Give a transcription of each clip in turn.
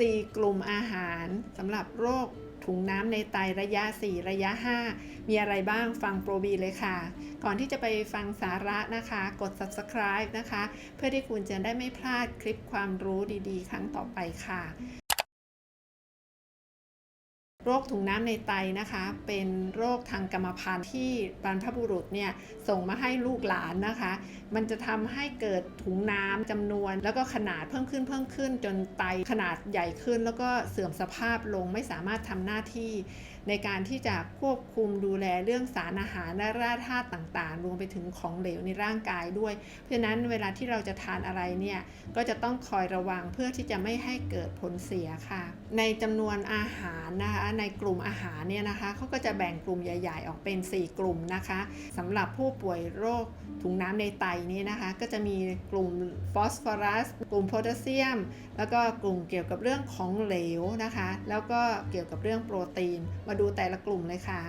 4 กลุ่มอาหารสำหรับโรคถุงน้ำในไตระยะ 4 ระยะ 5 มีอะไรบ้างฟังโปรบีเลยค่ะ ก่อนที่จะไปฟังสาระนะคะ กด subscribe นะคะ เพื่อที่คุณจะได้ไม่พลาดคลิปความรู้ดีๆ ครั้งต่อไปค่ะ โรคถุงน้ำในไตนะคะ เป็นโรคทางกรรมพันธุ์ที่บรรพบุรุษเนี่ยส่งมาให้ลูกหลานนะคะ มันจะทำให้เกิดถุงน้ำจำนวน แล้วก็ขนาดเพิ่มขึ้นเพิ่มขึ้น จนไตขนาดใหญ่ขึ้น แล้วก็เสื่อมสภาพลงไม่สามารถทำหน้าที่ ในการที่จะควบคุมดูแลเรื่องสารอาหารและแร่ธาตุต่างๆ รวมไปถึงของเหลวในร่างกายด้วย เพราะฉะนั้นเวลาที่เราจะทานอะไรเนี่ยก็จะต้องคอยระวังเพื่อที่จะไม่ให้เกิดผลเสียค่ะ ในจำนวนอาหารนะคะในกลุ่มอาหารเนี่ยนะคะเขาก็จะแบ่งกลุ่มใหญ่ ๆ ออกเป็น 4 กลุ่มนะคะสำหรับผู้ป่วยโรคถุงน้ำในไตนี่นะคะ ก็จะมีกลุ่มฟอสฟอรัสกลุ่มโพแทสเซียม แล้วก็กลุ่มเกี่ยวกับเรื่องของเหลวนะคะ แล้วก็เกี่ยวกับเรื่องโปรตีนมาดูแต่ละกลุ่มเลยค่ะ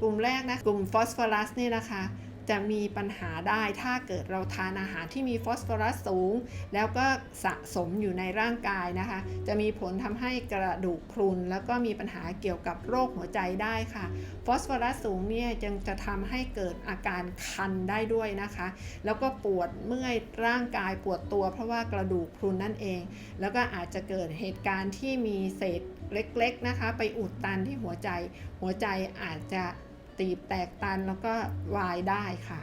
กลุ่มแรกนะ กลุ่มฟอสฟอรัสนี่นะคะ จะมีปัญหาได้ถ้าเกิดเราทานอาหารที่มีฟอสฟอรัสสูง แล้วก็สะสมอยู่ในร่างกายนะคะ จะมีผลทำให้กระดูกพรุน แล้วก็มีปัญหาเกี่ยวกับโรคหัวใจได้ค่ะ ฟอสฟอรัสสูงเนี่ยจึงจะทำให้เกิดอาการคันได้ด้วยนะคะ แล้วก็ปวดเมื่อยร่างกายปวดตัวเพราะว่ากระดูกพรุนนั่นเอง แล้วก็อาจจะเกิดเหตุการณ์ที่มีเศษเล็กๆนะคะ ไปอุดตันที่หัวใจ หัวใจอาจจะ ตีบแตกตันแล้วก็วายได้ค่ะ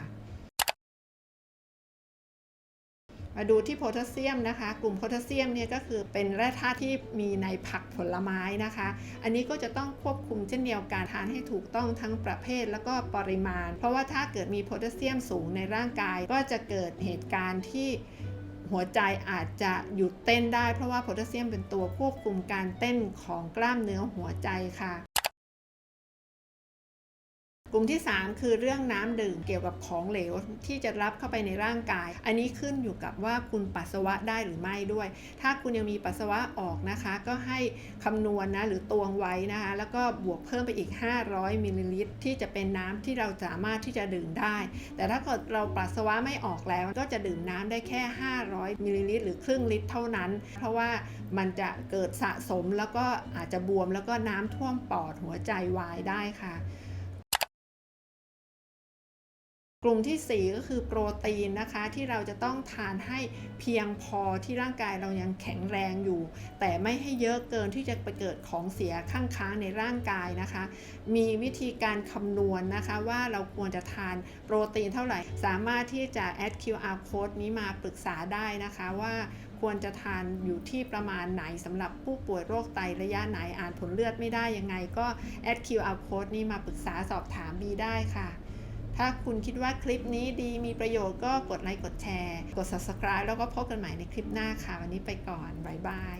มาดูที่โพแทสเซียมนะคะ กลุ่มโพแทสเซียมเนี่ยก็คือเป็นแร่ธาตุที่มีในผักผลไม้นะคะ อันนี้ก็จะต้องควบคุมเช่นเดียวกันทานให้ถูกต้องทั้งประเภทแล้วก็ปริมาณ เพราะว่าถ้าเกิดมีโพแทสเซียมสูงในร่างกาย ก็จะเกิดเหตุการณ์ที่หัวใจอาจจะหยุดเต้นได้เพราะว่าโพแทสเซียมเป็นตัวควบคุมการเต้นของกล้ามเนื้อหัวใจค่ะ กลุ่มที่ 3 คือเรื่องน้ำดื่มเกี่ยวกับของเหลวที่จะรับเข้าไปในร่างกาย อันนี้ขึ้นอยู่กับว่าคุณปัสสาวะได้หรือไม่ด้วย ถ้าคุณยังมีปัสสาวะออกนะคะ ก็ให้คำนวณนะหรือตวงไว้นะคะ แล้วก็บวกเพิ่มไปอีก 500มิลลิลิตรที่จะเป็นน้ำที่เราสามารถที่จะดื่มได้ แต่ถ้าเกิดเราปัสสาวะไม่ออกแล้ว ก็จะดื่มน้ำได้แค่ 500มิลลิลิตรหรือครึ่งลิตรเท่านั้น เพราะว่ามันจะเกิดสะสมแล้วก็อาจจะบวมแล้วก็น้ำท่วมปอดหัวใจวายได้ค่ะ กลุ่มที่ 4 ก็คือโปรตีนนะคะที่เราจะต้องทานให้เพียงพอที่ร่างกายเรายังแข็งแรงอยู่ แต่ไม่ให้เยอะเกินที่จะไปเกิดของเสียข้างค้างในร่างกายนะคะ มีวิธีการคำนวณนนะคะว่าเราควรจะทานโปรตีนเท่าไหร่ สามารถที่จะ add QR code นี้มาปรึกษาได้นะคะว่าควรจะทานอยู่ที่ประมาณไหนสำหรับผู้ป่วยโรคไตระยะไหนอ่านผลเลือดไม่ได้ยังไง ก็ add QR code นี้มาปรึกษาสอบถามบีได้ค่ะ ถ้าคุณคิดว่าคลิปนี้ดีมีประโยชน์ก็กดไลค์กดแชร์ กด subscribe แล้วก็พบกันใหม่ในคลิปหน้าค่ะ วันนี้ไปก่อนบายบาย